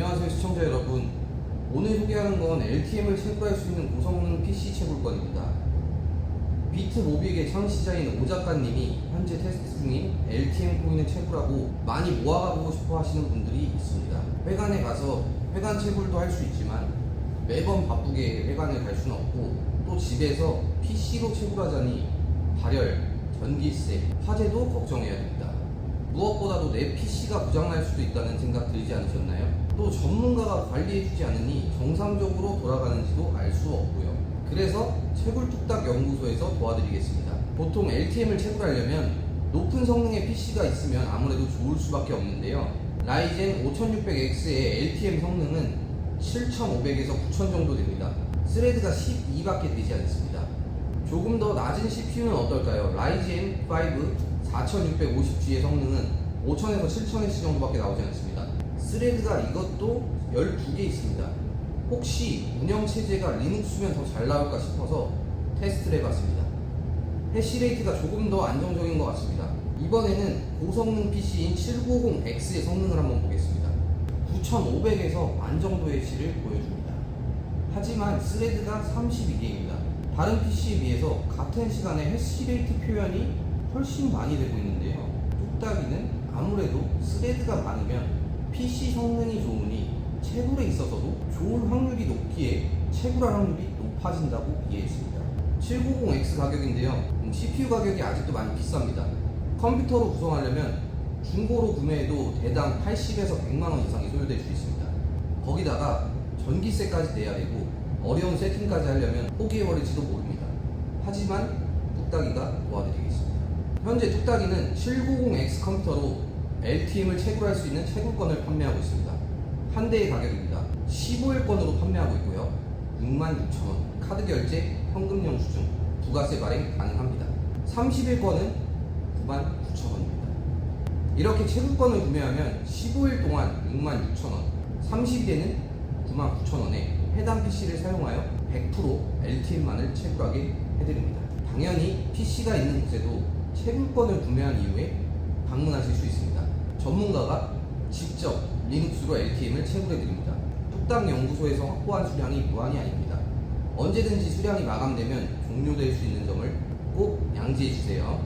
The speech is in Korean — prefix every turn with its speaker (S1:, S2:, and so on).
S1: 안녕하세요 시청자 여러분. 오늘 소개하는 건 LTM을 채굴할 수 있는 고성능 PC 채굴권입니다. 비트 모빅의 창시자인 오 작가님이 현재 테스트 중인 LTM 코인을 채굴하고 많이 모아가보고 싶어 하시는 분들이 있습니다. 회관에 가서 회관 채굴도 할 수 있지만 매번 바쁘게 회관을 갈 수는 없고 또 집에서 PC로 채굴하자니 발열, 전기세, 화재도 걱정해야 됩니다 무엇보다도 내 PC가 고장날 수도 있다는 생각 들지 않으셨나요? 또 전문가가 관리해주지 않으니 정상적으로 돌아가는지도 알 수 없고요. 그래서 채굴뚝딱 연구소에서 도와드리겠습니다. 보통 LTM을 채굴하려면 높은 성능의 PC가 있으면 아무래도 좋을 수밖에 없는데요. 라이젠 5600X의 LTM 성능은 7500에서 9000 정도 됩니다. 스레드가 12밖에 되지 않습니다. 조금 더 낮은 CPU는 어떨까요? 라이젠 5 4650G의 성능은 5000에서 7000Hz 정도밖에 나오지 않습니다. 스레드가 이것도 12개 있습니다. 혹시 운영체제가 리눅스면 더 잘 나올까 싶어서 테스트를 해봤습니다. 해시레이트가 조금 더 안정적인 것 같습니다. 이번에는 고성능 PC인 790X의 성능을 한번 보겠습니다. 9500에서 만 정도의 해시를 보여줍니다. 하지만 스레드가 32개입니다. 다른 PC에 비해서 같은 시간에 해시레이트 표현이 훨씬 많이 되고 있는데요. 뚝딱이는 아무래도 스레드가 많으면 PC 성능이 좋으니 채굴에 있어서도 좋은 확률이 높기에 채굴할 확률이 높아진다고 이해했습니다. 790X 가격인데요. 음, CPU 가격이 아직도 많이 비쌉니다. 컴퓨터로 구성하려면 중고로 구매해도 대당 80에서 100만 원 이상이 소요될 수 있습니다. 거기다가 전기세까지 내야 되고 어려운 세팅까지 하려면 포기해버릴지도 모릅니다. 하지만 뚝딱이가 도와드리겠습니다. 현재 뚝딱이는 790X 컴퓨터로 LTM을 채굴할 수 있는 채굴권을 판매하고 있습니다. 한 대의 가격입니다. 15일권으로 판매하고 있고요. 66,000원, 카드 결제, 현금 영수증, 부가세 발행 가능합니다. 30일권은 99,000원입니다. 이렇게 채굴권을 구매하면 15일 동안 66,000원, 30일에는 99,000원에 해당 PC를 사용하여 100% LTM만을 채굴하게 해드립니다. 당연히 PC가 있는 곳에도 채굴권을 구매한 이후에 방문하실 수 있습니다. 전문가가 직접 리눅스로 LTM을 채굴해 드립니다. 뚝딱 연구소에서 확보한 수량이 무한이 아닙니다. 언제든지 수량이 마감되면 종료될 수 있는 점을 꼭 양지해 주세요.